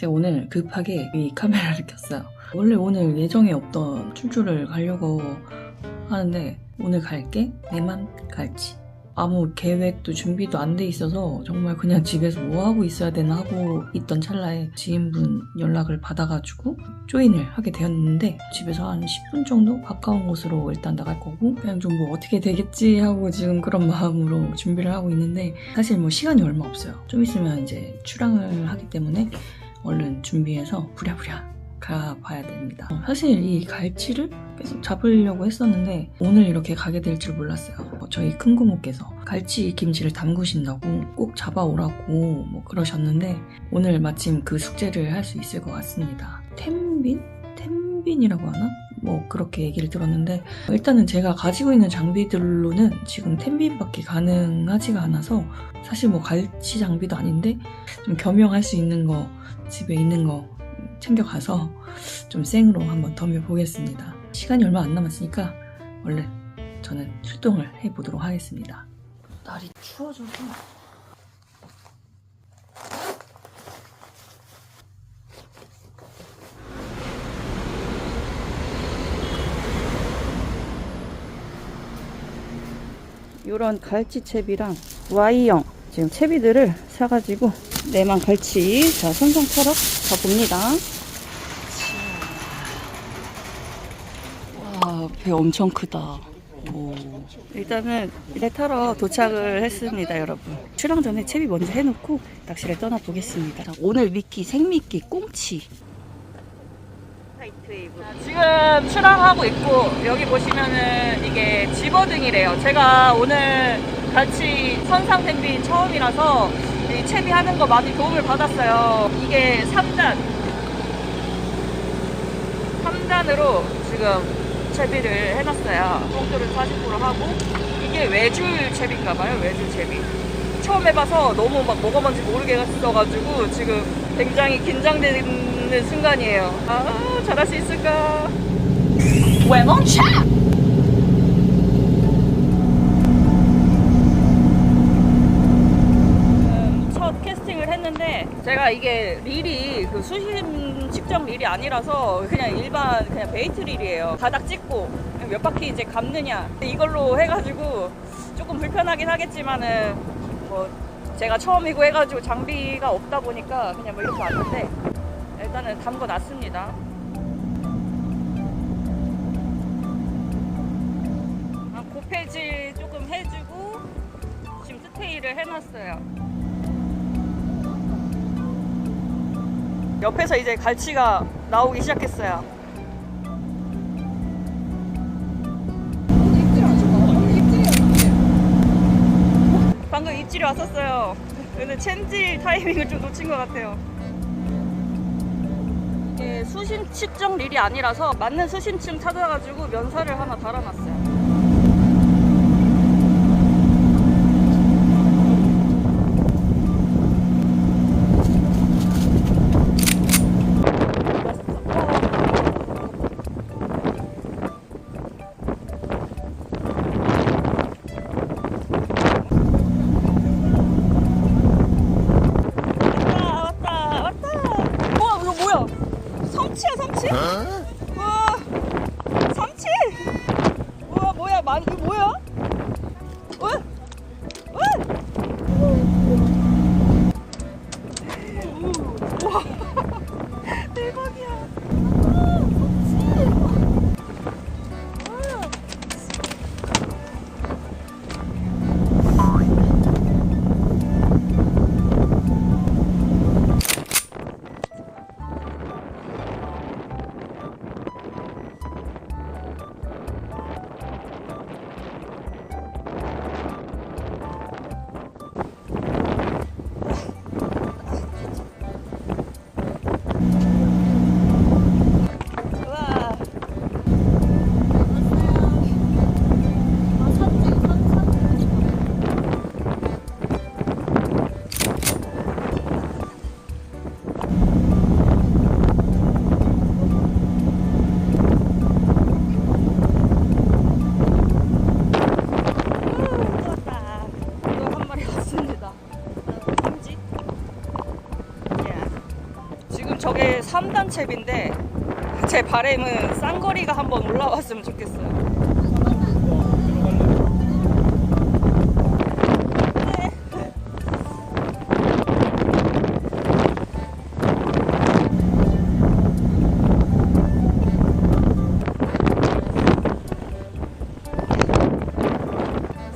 제가 오늘 급하게 이 카메라를 켰어요. 원래 오늘 예정에 없던 출조를 가려고 하는데 오늘 갈게 내 맘 갈지. 아무 계획도 준비도 안 돼 있어서 정말 그냥 집에서 뭐 하고 있어야 되나 하고 있던 찰나에 지인분 연락을 받아가지고 조인을 하게 되었는데 집에서 한 10분 정도 가까운 곳으로 일단 나갈 거고 그냥 좀 뭐 어떻게 되겠지 하고 지금 그런 마음으로 준비를 하고 있는데 사실 뭐 시간이 얼마 없어요. 좀 있으면 이제 출항을 하기 때문에 얼른 준비해서 부랴부랴 가봐야 됩니다. 어, 사실 이 갈치를 계속 잡으려고 했었는데 오늘 이렇게 가게 될 줄 몰랐어요. 어, 저희 큰 고모께서 갈치 김치를 담그신다고 꼭 잡아오라고 뭐 그러셨는데 오늘 마침 그 숙제를 할 수 있을 것 같습니다. 템빈? 템빈이라고 하나? 뭐 그렇게 얘기를 들었는데 일단은 제가 가지고 있는 장비들로는 지금 템빈밖에 가능하지가 않아서 사실 뭐 갈치 장비도 아닌데 좀 겸용할 수 있는 거 집에 있는 거 챙겨가서 좀 생으로 한번 덤벼보겠습니다. 시간이 얼마 안 남았으니까 얼른 저는 출동을 해보도록 하겠습니다. 날이 추워져서 요런 갈치채비랑 Y형 지금 채비들을 사가지고 내만 갈치 자 선상 타러 가봅니다. 와배 엄청 크다. 오. 일단은 배 타러 도착을 했습니다 여러분. 출항 전에 채비 먼저 해놓고 낚시를 떠나보겠습니다. 자, 오늘 미끼 생미끼 꽁치 지금 출항하고 있고 여기 보시면은 이게 집어등이래요. 제가 오늘 같이 선상 댐비 처음이라서 이 채비 하는 거 많이 도움을 받았어요. 이게 3단 3단으로 지금 채비를 해놨어요. 속도를 40% 하고 이게 외줄 채비인가봐요. 외줄 채비. 처음 해봐서 너무 막 뭐가 뭔지 모르겠어가지고 지금 굉장히 긴장되는 순간이에요. 아 잘할 수 있을까? 첫 캐스팅을 했는데 제가 이게 릴이 그 수심 측정 릴이 아니라서 그냥 일반 그냥 베이트 릴이에요. 바닥 찍고 몇 바퀴 이제 감느냐 이걸로 해가지고 조금 불편하긴 하겠지만은 뭐 제가 처음이고 해가지고 장비가 없다 보니까 그냥 뭐 이렇게 왔는데 일단은 담궈 놨습니다. 아, 고패질 조금 해주고 지금 스테이를 해놨어요. 옆에서 이제 갈치가 나오기 시작했어요. 방금 입질이 왔었어요. 근데 첸질 타이밍을 좀 놓친 것 같아요. 이게 수심 측정 릴이 아니라서 맞는 수심층 찾아가지고 면사를 하나 달아놨어요. 챕인데 제 바램은 쌍거리가 한번 올라왔으면 좋겠어요. 네.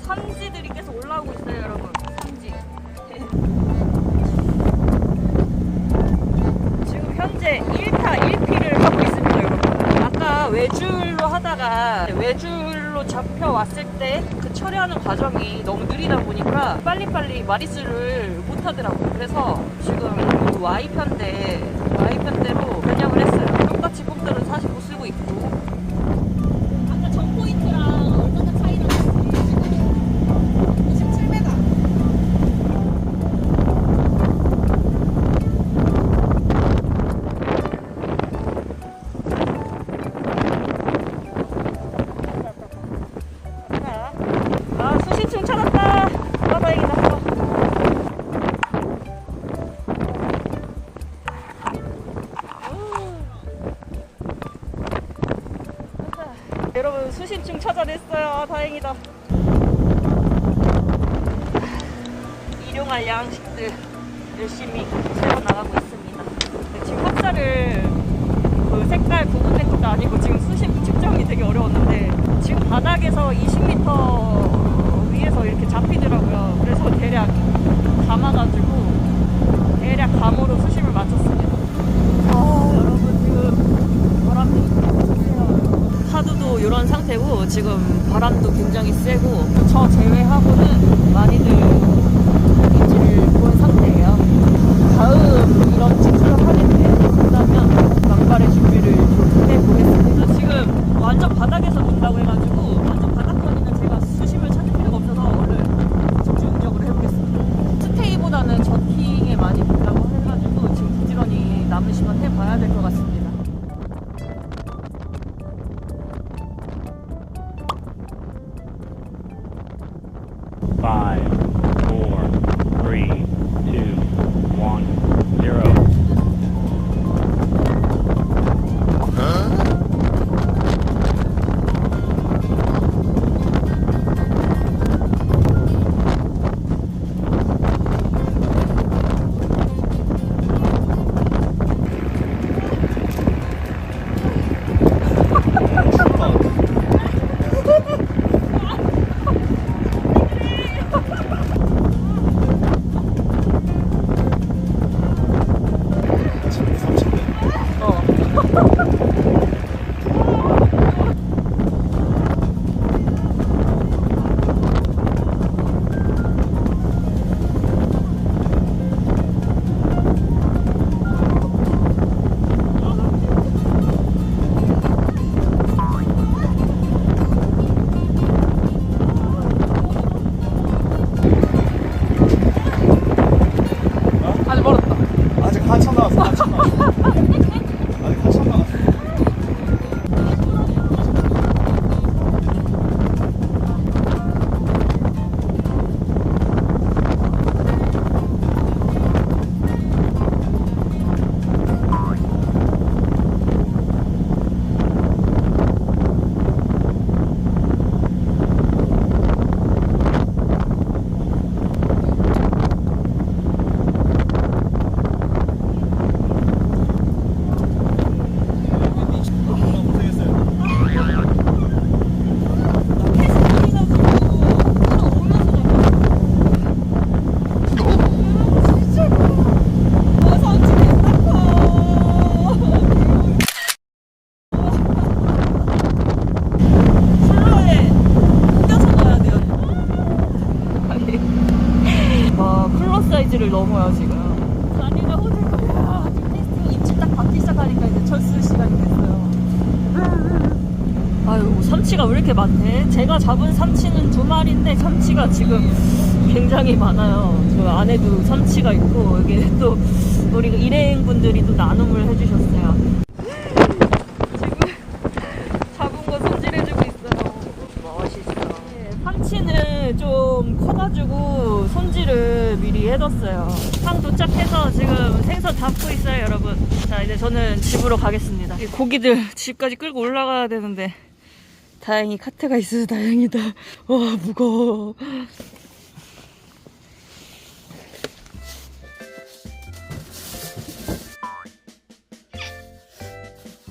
산지들이 계속 올라오고 있어요, 하다가 외줄로 잡혀왔을 때 그 처리하는 과정이 너무 느리다 보니까 빨리빨리 마리수를 못 하더라고요. 그래서 지금 그 Y편대, Y편대로 수신층 찾아냈어요. 아, 다행이다. 일용할 양식들 열심히 세워 나가고 있습니다. 지금 합사를 그 색깔 구분된 것도 아니고 지금 수심 측정이 되게 어려웠는데 지금 바닥에서 20m 위에서 이렇게 잡히더라고요. 그래서 대략 감아가지고 대략 감으로 수심을 맞췄습니다. 아 여러분 지금 바람이 세요. 파도도 이런 상태고 지금 바람도 굉장히 세고 저 제외하고는 많이들 입지를 본 상태예요. 다음 이런 직수를 하게 된다면 망발의 준비를 좀 해보겠습니다. 지금 완전 바닥에서 논다고 해가지고 남았어. 넘어요 지금. 다리가 호들갑이야. 테스팅 입질 딱 받기 시작하니까 이제 철수 시간이 됐어요. 아유 삼치가 왜 이렇게 많대? 제가 잡은 삼치는 두 마리인데 삼치가 지금 굉장히 많아요. 저 안에도 삼치가 있고 여기 또 우리 그 일행분들이 또 나눔을 해주셨어요. 상을 좀 커가지고 손질을 미리 해뒀어요. 상 도착해서 지금 생선 담고 있어요, 여러분. 자, 이제 저는 집으로 가겠습니다. 이 고기들 집까지 끌고 올라가야 되는데 다행히 카트가 있어서 다행이다. 와, 무거워.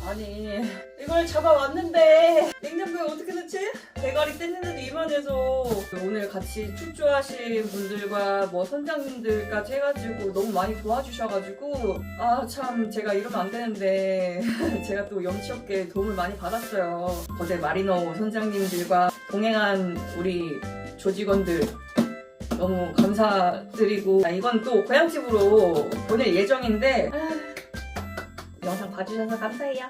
아니 이걸 잡아왔는데 냉장고에 어떻게 넣지? 대가리 뜯는데도 이만해서 오늘 같이 출조하신 분들과 뭐 선장님들까지 해가지고 너무 많이 도와주셔가지고 아 참 제가 이러면 안 되는데 제가 또 염치 없게 도움을 많이 받았어요 어제 마리노 선장님들과 동행한 우리 조직원들 너무 감사드리고 아, 이건 또 고향집으로 보낼 예정인데 아, 영상 봐주셔서 감사해요.